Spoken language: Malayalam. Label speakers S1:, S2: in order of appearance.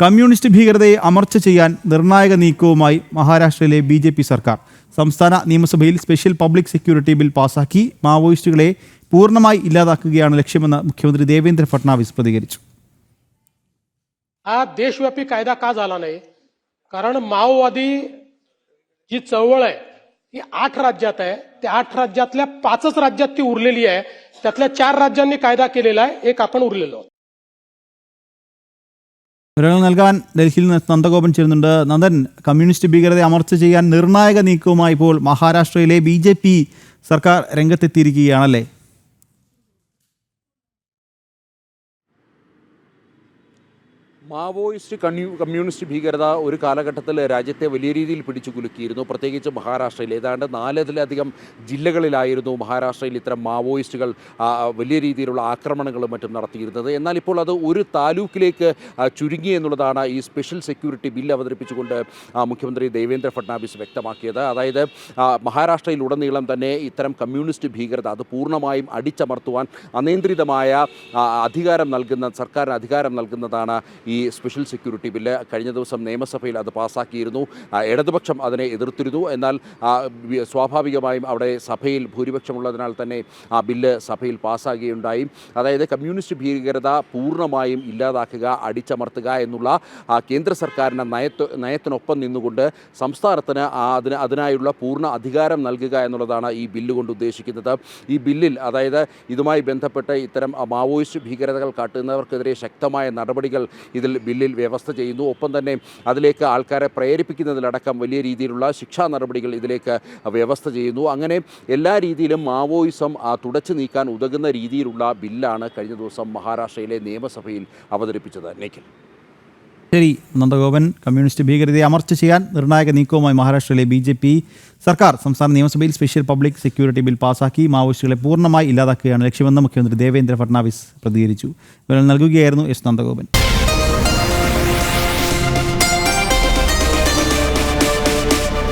S1: കമ്മ്യൂണിസ്റ്റ് ഭീകരതയെ അമർച്ച ചെയ്യാൻ നിർണായക നീക്കവുമായി മഹാരാഷ്ട്രയിലെ ബി ജെ പി സർക്കാർ സംസ്ഥാന നിയമസഭയിൽ സ്പെഷ്യൽ പബ്ലിക് സെക്യൂരിറ്റി ബിൽ പാസാക്കി മാവോയിസ്റ്റുകളെ പൂർണ്ണമായി ഇല്ലാതാക്കുകയാണ് ലക്ഷ്യമെന്ന് മുഖ്യമന്ത്രി ദേവേന്ദ്ര ഫട്നാവിസ് പ്രതികരിച്ചു
S2: हा देशव्यापी कायदा का झाला नाही कारण माओवादी जी चळवळ आहे ही आठ राज्यात आहे त्या आठ राज्यातल्या पाचच राज्यात ती उरलेली आहे त्यातल्या चार राज्यांनी कायदा केलेला आहे एक आपण उरलेलो आहोत.
S1: വിവരങ്ങൾ നൽകാൻ ഡൽഹിയിൽ നിന്ന് നന്ദഗോപൻ ചേരുന്നുണ്ട്. നന്ദൻ കമ്മ്യൂണിസ്റ്റ് ഭീകരതയെ അമർച്ച ചെയ്യാൻ നിർണായക നീക്കവുമായി ഇപ്പോൾ മഹാരാഷ്ട്രയിലെ ബി സർക്കാർ രംഗത്തെത്തിയിരിക്കുകയാണല്ലേ?
S3: മാവോയിസ്റ്റ് കമ്മ്യൂ കമ്മ്യൂണിസ്റ്റ് ഭീകരത ഒരു കാലഘട്ടത്തിൽ രാജ്യത്തെ വലിയ രീതിയിൽ പിടിച്ചു കുലുക്കിയിരുന്നു. പ്രത്യേകിച്ച് മഹാരാഷ്ട്രയിൽ. ഏതാണ്ട് നാലിലധികം ജില്ലകളിലായിരുന്നു മഹാരാഷ്ട്രയിൽ ഇത്തരം മാവോയിസ്റ്റുകൾ വലിയ രീതിയിലുള്ള ആക്രമണങ്ങളും മറ്റും നടത്തിയിരുന്നത്. എന്നാൽ ഇപ്പോൾ അത് ഒരു താലൂക്കിലേക്ക് ചുരുങ്ങി എന്നുള്ളതാണ് ഈ സ്പെഷ്യൽ സെക്യൂരിറ്റി ബിൽ അവതരിപ്പിച്ചുകൊണ്ട് മുഖ്യമന്ത്രി ദേവേന്ദ്ര ഫട്നാവിസ് വ്യക്തമാക്കിയത്. അതായത് മഹാരാഷ്ട്രയിൽ ഉടനീളം തന്നെ ഇത്തരം കമ്മ്യൂണിസ്റ്റ് ഭീകരത അത് പൂർണമായും അടിച്ചമർത്തുവാൻ അനിയന്ത്രിതമായ അധികാരം നൽകുന്ന സർക്കാരിന് അധികാരം നൽകുന്നതാണ് ഈ സ്പെഷ്യൽ സെക്യൂരിറ്റി ബില്ല് കഴിഞ്ഞ ദിവസം നിയമസഭയിൽ അത് പാസ്സാക്കിയിരുന്നു ഇടതുപക്ഷം അതിനെ എതിർത്തിരുന്നു. എന്നാൽ സ്വാഭാവികമായും അവിടെ സഭയിൽ ഭൂരിപക്ഷമുള്ളതിനാൽ തന്നെ ആ ബില്ല് സഭയിൽ പാസ്സാകുകയുണ്ടായി അതായത് കമ്മ്യൂണിസ്റ്റ് ഭീകരത പൂർണമായും ഇല്ലാതാക്കുക അടിച്ചമർത്തുക എന്നുള്ള കേന്ദ്ര സർക്കാരിന്റെ നയത്ത് നയത്തിനൊപ്പം നിന്നുകൊണ്ട് സംസ്ഥാനത്തിന് അതിന് അതിനായുള്ള പൂർണ അധികാരം നൽകുക എന്നുള്ളതാണ് ഈ ബില്ല് കൊണ്ട് ഉദ്ദേശിക്കുന്നത്. ഈ ബില്ലിൽ അതായത് ഇതുമായി ബന്ധപ്പെട്ട് ഇത്തരം മാവോയിസ്റ്റ് ഭീകരതകൾ കാട്ടുന്നവർക്കെതിരെ ശക്തമായ നടപടികൾ ഇതിൽ ബില്ലിൽ വ്യവസ്ഥ ചെയ്യുന്നു. ഒപ്പം തന്നെ അതിലേക്ക് ആൾക്കാരെ പ്രേരിപ്പിക്കുന്നതിലടക്കം വലിയ രീതിയിലുള്ള ശിക്ഷാ നടപടികൾ ഇതിലേക്ക് വ്യവസ്ഥ ചെയ്യുന്നു. അങ്ങനെ എല്ലാ രീതിയിലും മാവോയിസം തുടച്ചു നീക്കാൻ ഉതകുന്ന രീതിയിലുള്ള ബില്ലാണ് കഴിഞ്ഞ ദിവസം മഹാരാഷ്ട്രയിലെ നിയമസഭയിൽ അവതരിപ്പിച്ചത്. നിഖിൽ
S1: ശരി നന്ദഗോപൻ കമ്മ്യൂണിസ്റ്റ് ഭീകരതയെ അമർച്ച ചെയ്യാൻ നിർണായക നീക്കവുമായി മഹാരാഷ്ട്രയിലെ ബി ജെ പി സർക്കാർ സംസ്ഥാന നിയമസഭയിൽ സ്പെഷ്യൽ പബ്ലിക് സെക്യൂരിറ്റി ബിൽ പാസാക്കി മാവോയിസ്റ്റുകളെ പൂർണമായി ഇല്ലാതാക്കുകയാണ് ലക്ഷ്യമെന്ന് മുഖ്യമന്ത്രി ദേവേന്ദ്ര ഫട്നാവിസ് പ്രതികരിച്ചു. വിവരം നൽകുകയായിരുന്നു എസ് നന്ദഗോപൻ.